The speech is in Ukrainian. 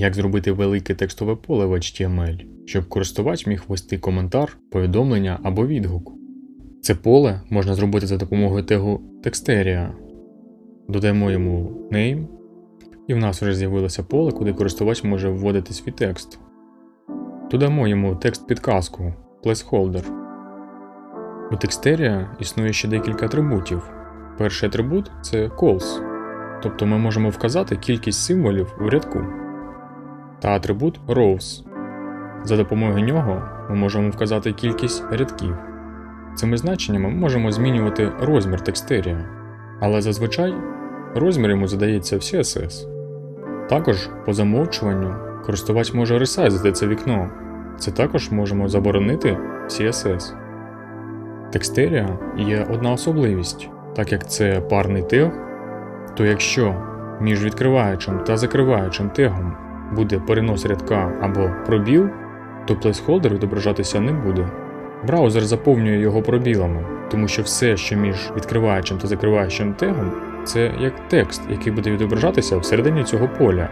Як зробити велике текстове поле в HTML, щоб користувач міг ввести коментар, повідомлення або відгук. Це поле можна зробити за допомогою тегу Texteria. Додаємо йому name, і в нас вже з'явилося поле, куди користувач може вводити свій текст. Додамо йому текст підказку placeholder. У Texteria існує ще декілька атрибутів. Перший атрибут це calls, тобто ми можемо вказати кількість символів в рядку. Та атрибут rows. За допомогою нього ми можемо вказати кількість рядків. Цими значеннями ми можемо змінювати розмір Texteria, але зазвичай розмір йому задається в CSS. Також по замовчуванню користувач може ресайзити це вікно. Це також можемо заборонити в CSS. Texteria є одна особливість, так як це парний тег, то якщо між відкриваючим та закриваючим тегом буде перенос рядка або пробіл, то плейсхолдер відображатися не буде. Браузер заповнює його пробілами, тому що все, що між відкриваючим та закриваючим тегом, це як текст, який буде відображатися всередині цього поля.